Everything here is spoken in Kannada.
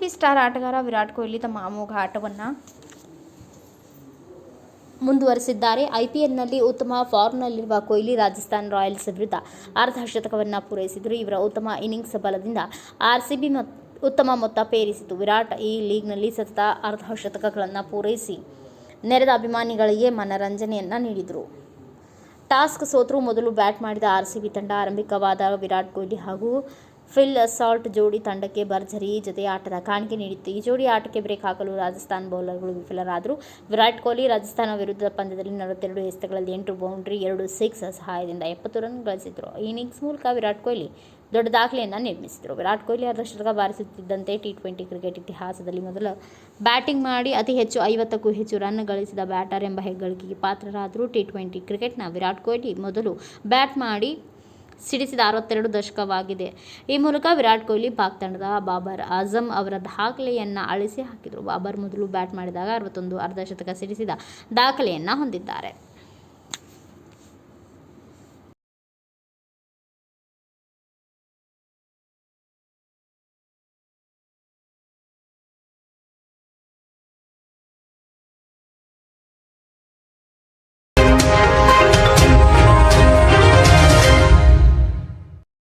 ಬಿ ಸ್ಟಾರ್ ಆಟಗಾರ ವಿರಾಟ್ ಕೊಹ್ಲಿ ತಮ್ಮ ಅಮೋಘ ಆಟವನ್ನು ಮುಂದುವರೆಸಿದ್ದಾರೆ. ಐಪಿಎಲ್ನಲ್ಲಿ ಉತ್ತಮ ಫಾರ್ಮ್ನಲ್ಲಿರುವ ಕೊಹ್ಲಿ ರಾಜಸ್ಥಾನ್ ರಾಯಲ್ಸ್ ವಿರುದ್ಧ ಅರ್ಧ ಶತಕವನ್ನು ಪೂರೈಸಿದರು. ಇವರ ಉತ್ತಮ ಇನ್ನಿಂಗ್ಸ್ ಬಲದಿಂದ ಆರ್ಸಿಬಿ ಮತ್ತು ಉತ್ತಮ ಮೊತ್ತ ಪೇರಿಸಿತು. ವಿರಾಟ್ ಈ ಲೀಗ್ನಲ್ಲಿ ಸತತ ಅರ್ಧ ಶತಕಗಳನ್ನು ಪೂರೈಸಿ ನೆರೆದ ಅಭಿಮಾನಿಗಳಿಗೆ ಮನರಂಜನೆಯನ್ನು ನೀಡಿದರು. ಟಾಸ್ಕ್ ಸೋತರೂ ಮೊದಲು ಬ್ಯಾಟ್ ಮಾಡಿದ ಆರ್ಸಿಬಿ ತಂಡ ಆರಂಭಿಕವಾದ ವಿರಾಟ್ ಕೊಹ್ಲಿ ಹಾಗೂ ಫಿಲ್ ಸಾಲ್ಟ್ ಜೋಡಿ ತಂಡಕ್ಕೆ ಭರ್ಜರಿ ಜೊತೆ ಆಟದ ಕಾಣಿಕೆ ನೀಡಿತ್ತು. ಈ ಜೋಡಿ ಆಟಕ್ಕೆ ಬ್ರೇಕ್ ಹಾಕಲು ರಾಜಸ್ಥಾನ್ ಬೌಲರ್ಗಳು ವಿಫಲರಾದರು. ವಿರಾಟ್ ಕೊಹ್ಲಿ ರಾಜಸ್ಥಾನ ವಿರುದ್ಧದ ಪಂದ್ಯದಲ್ಲಿ ನಲವತ್ತೆರಡು ಎಸೆತಗಳಲ್ಲಿ ಎಂಟು, ಬೌಂಡ್ರಿ ಎರಡು, ಸಿಕ್ಸ್ ಸಹಾಯದಿಂದ ಎಪ್ಪತ್ತು ರನ್ ಗಳಿಸಿದರು. ಇನ್ನಿಂಗ್ಸ್ ಮೂಲಕ ವಿರಾಟ್ ಕೊಹ್ಲಿ ದೊಡ್ಡ ದಾಖಲೆಯನ್ನು ನಿರ್ಮಿಸಿದರು. ವಿರಾಟ್ ಕೊಹ್ಲಿ ಅರ್ಧಶತಕ ಬಾರಿಸುತ್ತಿದ್ದಂತೆ ಟಿ ಟ್ವೆಂಟಿ ಕ್ರಿಕೆಟ್ ಇತಿಹಾಸದಲ್ಲಿ ಮೊದಲ ಬ್ಯಾಟಿಂಗ್ ಮಾಡಿ ಅತಿ ಹೆಚ್ಚು ಐವತ್ತಕ್ಕೂ ಹೆಚ್ಚು ರನ್ ಗಳಿಸಿದ ಬ್ಯಾಟರ್ ಎಂಬ ಹೆಗ್ಗಳಿಕೆಗೆ ಪಾತ್ರರಾದರು. ಟಿ ಟ್ವೆಂಟಿ ಕ್ರಿಕೆಟ್ನ ವಿರಾಟ್ ಕೊಹ್ಲಿ ಮೊದಲು ಬ್ಯಾಟ್ ಮಾಡಿ ಸಿಡಿಸಿದ ಅರವತ್ತೆರಡು ದಶಕವಾಗಿದೆ. ಈ ಮೂಲಕ ವಿರಾಟ್ ಕೊಹ್ಲಿ ಪಾಕ್ ತಂಡದ ಬಾಬರ್ ಆಜಮ್ ಅವರ ದಾಖಲೆಯನ್ನು ಅಳಿಸಿ ಹಾಕಿದರು. ಬಾಬರ್ ಮೊದಲು ಬ್ಯಾಟ್ ಮಾಡಿದಾಗ ಅರವತ್ತೊಂದು ಅರ್ಧಶತಕ ಸಿಡಿಸಿದ ದಾಖಲೆಯನ್ನು ಹೊಂದಿದ್ದಾರೆ.